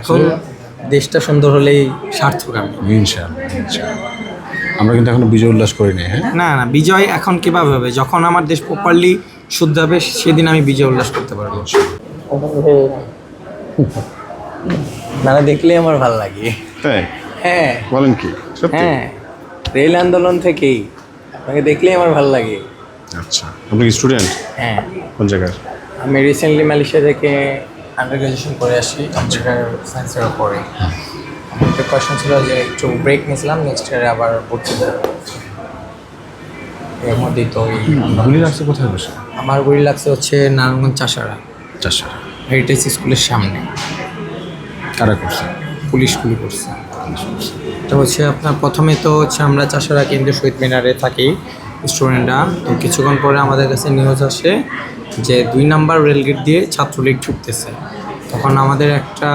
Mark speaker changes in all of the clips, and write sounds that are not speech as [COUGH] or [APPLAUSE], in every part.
Speaker 1: এখন দেশটা সুন্দর হলেই সার্থক আমি।
Speaker 2: ইনশাআল্লাহ ইনশাআল্লাহ। আমরা কিন্তু এখনও বিজয় উল্লাস করিনি হ্যাঁ?
Speaker 1: না না বিজয় এখন কীভাবে হবে? যখন আমার দেশ প্রপারলি শুদ্ধ হবে সেদিন আমি বিজয় উল্লাস করতে পারব। না দেখলে আমার ভালো লাগে।
Speaker 2: তাই?
Speaker 1: হ্যাঁ।
Speaker 2: বলেন কি সত্যি?
Speaker 1: হ্যাঁ রেল আন্দোলন থেকেই আপনাকে দেখলেই আমার ভালো লাগে।
Speaker 2: আচ্ছা আপনি কি স্টুডেন্ট
Speaker 1: হ্যাঁ।
Speaker 2: কোন জায়গায়
Speaker 1: আমি রিসেন্টলি মালয়েশিয়া থেকে আন্ডার গ্রাজুয়েশন করে আসি কম্পিউটার সায়েন্সের উপরে আমার প্রিপারেশন ছিল যে একটু ব্রেক নিয়েছিলাম নেক্সট ইয়ারে আবার ভর্তি দেবো এর মধ্যেই তো
Speaker 2: গুলি রাখছে কোথায় বসে?
Speaker 1: আমার গুলি লাগছে হচ্ছে নারায়ণগঞ্জ চাষারা।
Speaker 2: চারশো
Speaker 1: হেরিটেজ স্কুলের সামনে।
Speaker 2: কারা করছে?
Speaker 1: পুলিশ গুলি করছে। তো হচ্ছে আপনার প্রথমে তো হচ্ছে আমরা চাষারা কেন্দ্রীয় শহীদ মিনারে থাকি স্টুডেন্টরা তো কিছুক্ষণ পরে আমাদের কাছে নিউজ আসে যে দুই নাম্বার রেলগেট দিয়ে ছাত্রলীগ ঢুকতেছে তখন আমাদের একটা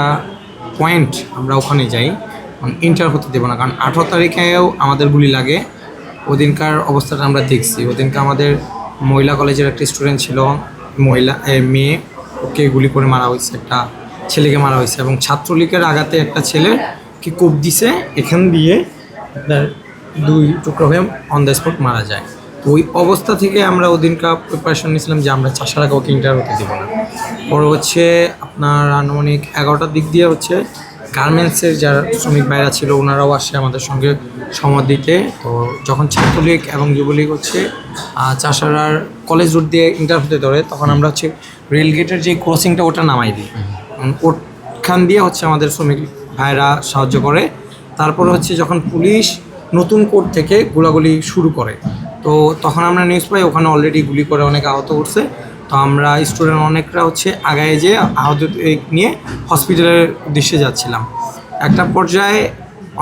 Speaker 1: পয়েন্ট আমরা ওখানে যাই। ইন্টার হতে দেবো না, কারণ আঠারো তারিখেও আমাদের গুলি লাগে। ওদিনকার অবস্থাটা আমরা দেখছি। ওদিনকার আমাদের মহিলা কলেজের একটা স্টুডেন্ট ছিল, মহিলা মেয়ে। ওকে গুলি করে মারা হয়েছে, একটা ছেলেকে মারা হয়েছে এবং ছাত্রলীগের আঘাতে একটা ছেলে কি কোপ দিছে, এখান দিয়ে আপনার দুই টুকরো হয়ে অন দ্য স্পট মারা যায়। ওই অবস্থা থেকে আমরা ওদিনকার প্রিপারেশন নিয়েছিলাম যে আমরা চাষারা কাউকে ইন্টার হতে দেবো না। পরে হচ্ছে আপনার আনুমানিক এগারোটার দিক দিয়ে হচ্ছে গার্মেন্টসের যারা শ্রমিক ভাইরা ছিল ওনারাও আসে আমাদের সঙ্গে সময় দিতে। তো যখন ছাত্রলীগ এবং যুবলীগ হচ্ছে চাষারার কলেজ রুট দিয়ে ইন্টার হতে ধরে, তখন আমরা হচ্ছে রেলগেটের যে ক্রসিংটা ওটা নামাই দিই। ওখান দিয়ে হচ্ছে আমাদের শ্রমিক ভাইরা সাহায্য করে। তারপরে হচ্ছে যখন পুলিশ নতুন কোর্ট থেকে গোলাগুলি শুরু করে তো তখন আমরা নিউজ পাই, ওখানে অলরেডি গুলি করে অনেক আহত করছে তো আমরা স্টুডেন্ট অনেকরা হচ্ছে আগায় যেয়ে আহত নিয়ে হসপিটালের উদ্দেশ্যে যাচ্ছিলাম। একটা পর্যায়ে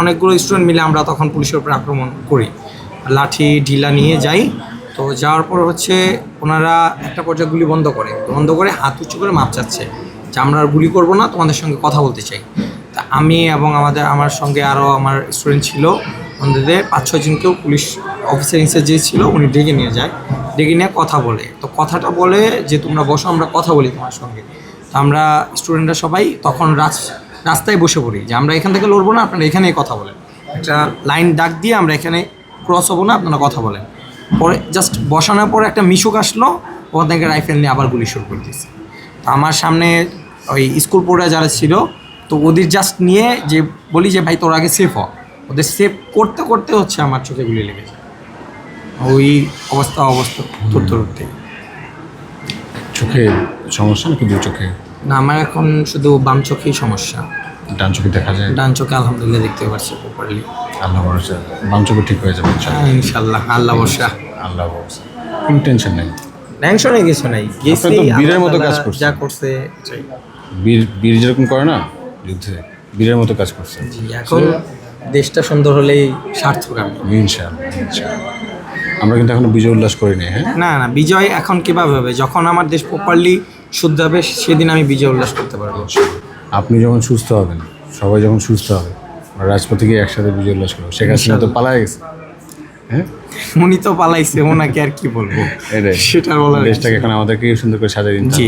Speaker 1: অনেকগুলো স্টুডেন্ট মিলে আমরা তখন পুলিশের উপরে আক্রমণ করি। লাঠি, ঢিলা নিয়ে যাই। তো যাওয়ার পর হচ্ছে ওনারা একটা পর্যায়ে গুলি বন্ধ করে। বন্ধ করে হাত উঁচু করে মাপ চাচ্ছে যে আমরা আর গুলি করব না, তোমাদের সঙ্গে কথা বলতে চাই। তা আমি এবং আমাদের, আমার সঙ্গে আরও আমার স্টুডেন্ট ছিল ওনাদের পাঁচ ছজনকেও পুলিশ অফিসার ইনচার্জ যে ছিল উনি ডেকে নিয়ে যায়। ডেকে নিয়ে কথা বলে। তো কথাটা বলে যে, তোমরা বসো, আমরা কথা বলি তোমার সঙ্গে। তো আমরা স্টুডেন্টরা সবাই তখন রাস, রাস্তায় বসে পড়ি যে, আমরা এখান থেকে লড়বো না, আপনারা এখানেই কথা বলেন। একটা লাইন ডাক দিয়ে আমরা এখানে ক্রস হব না, আপনারা কথা বলেন। পরে জাস্ট বসানোর পরে একটা মিশুক আসলো ওখান থেকে রাইফেল নিয়ে আবার গুলি শুরু করে দিয়েছে। তো আমার সামনে ওই স্কুল পড়া যারা ছিল, তো ওদের জাস্ট নিয়ে যে বলি যে, ভাই, তোর আগে সেফ হ। ওদের সেভ করতে করতে হচ্ছে আমার চোখে গুলি লেগেছে ওই অবস্থা অবস্থা ধরতে ধরতে
Speaker 2: চোখে সমস্যা নাকি দুই চোখে?
Speaker 1: না আমার এখন শুধু বাম চোখেই সমস্যা।
Speaker 2: ডান চোখে দেখা যায়?
Speaker 1: ডান চোখে আলহামদুলিল্লাহ দেখতে পারছি প্রপারলি
Speaker 2: আল্লাহ ভরসা। বাম চোখে ঠিক হয়ে যাবে ইনশাআল্লাহ।
Speaker 1: ইনশাল্লাহ আল্লাহ বসা
Speaker 2: আল্লাহ ভরসা। কোনো টেনশন নেই।
Speaker 1: টেনশনে কিছু নাই। গেছি
Speaker 2: তো বীরের মতো কাজ করছে
Speaker 1: যা করছে।
Speaker 2: বীর বীর যেরকম করে না যুদ্ধে বীরের মতো কাজ করছে
Speaker 1: জি, এখন দেশটা সুন্দর হলেই সার্থক আমি
Speaker 2: ইনশাআল্লাহ ইনশাআল্লাহ। আমরা কিন্তু এখনও বিজয় উল্লাস করিনি হ্যাঁ?
Speaker 1: না না বিজয় এখন কীভাবে হবে? যখন আমার দেশ প্রপারলি শুদ্ধ হবে সেদিন আমি বিজয় উল্লাস করতে পারব।
Speaker 2: আপনি যখন সুস্থ হবেন সবাই যখন সুস্থ হবে আমরা রাজপথে গিয়ে একসাথে বিজয় উল্লাস করব। শেখ হাসিনা তো পালায় গেছে হ্যাঁ?
Speaker 1: উনি তো পালাইছে ওনাকে আর কি বলব? সেটা বলার
Speaker 2: দেশটাকে এখন আমাদেরকে সুন্দর করে সাজিয়ে দিন
Speaker 1: জি।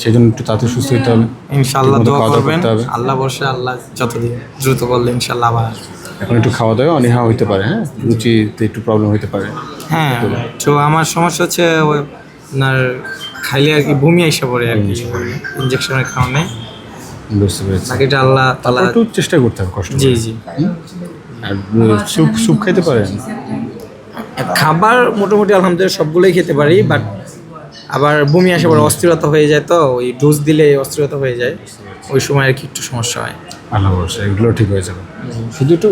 Speaker 2: সেই জন্য একটু তাতে সুস্থ হতে হবে।
Speaker 1: ইনশাল্লাহ দোয়া করবেন। আল্লাহ বসে আল্লাহ যতদিন দ্রুত করলে ইনশাল্লাহ আবার।
Speaker 2: এখন একটু খাওয়া দাওয়া অনীহা হইতে পারে হ্যাঁ? রুচিতে একটু প্রবলেম হইতে পারে।
Speaker 1: হ্যাঁ। তো আমার সমস্যা হচ্ছে আপনার খাইলে আর কি বমি আইসা পড়ে আর কি ইঞ্জেকশনের কারণে।
Speaker 2: বুঝতে পেরেছি।
Speaker 1: বাকিটা আল্লাহ তালা
Speaker 2: একটু চেষ্টা করতে হবে কষ্ট
Speaker 1: জি জি।
Speaker 2: আর স্যুপ স্যুপ খাইতে পারেন?
Speaker 1: খাবার মোটামুটি আলহামদুলিল্লাহ সবগুলোই খেতে পারি বাট আবার বমি আসে পরে অস্থিরতা হয়ে যায় তো ওই ডোজ দিলে অস্থিরতা হয়ে যায়। ওই সময় আর কি একটু সমস্যা হয়।
Speaker 2: আল্লাহ ভরসা এগুলো ঠিক হয়ে যাবে। শুধু একটু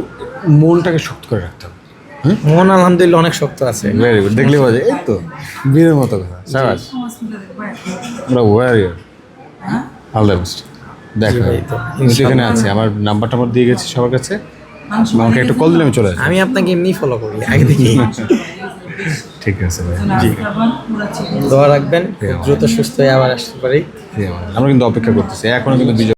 Speaker 2: মনটাকে শক্ত করে রাখতে হবে হ্যাঁ
Speaker 1: মন আলহামদুলিল্লাহ অনেক শক্ত আছে।
Speaker 2: ভেরি গুড দেখলে বোঝে এই তো বীরের মতো কথা সাবাস। আমরা ওয়ারিয়র অল দ্য বেস্ট দেখা এখানে আছি আমার নাম্বার টাম্বার দিয়ে গেছি সবার কাছে। আমাকে একটা কল দিলে আমি চলে আসব।
Speaker 1: আমি আপনাকে এমনি ফলো করি আগে থেকে [LAUGHS]
Speaker 2: ঠিক আছে ভাই।
Speaker 1: জি। দোয়া রাখবেন খুব দ্রুত সুস্থ হয়ে আবার আসতে পারি।
Speaker 2: আমরা কিন্তু অপেক্ষা করতেছি এখনও কিন্তু বিজয়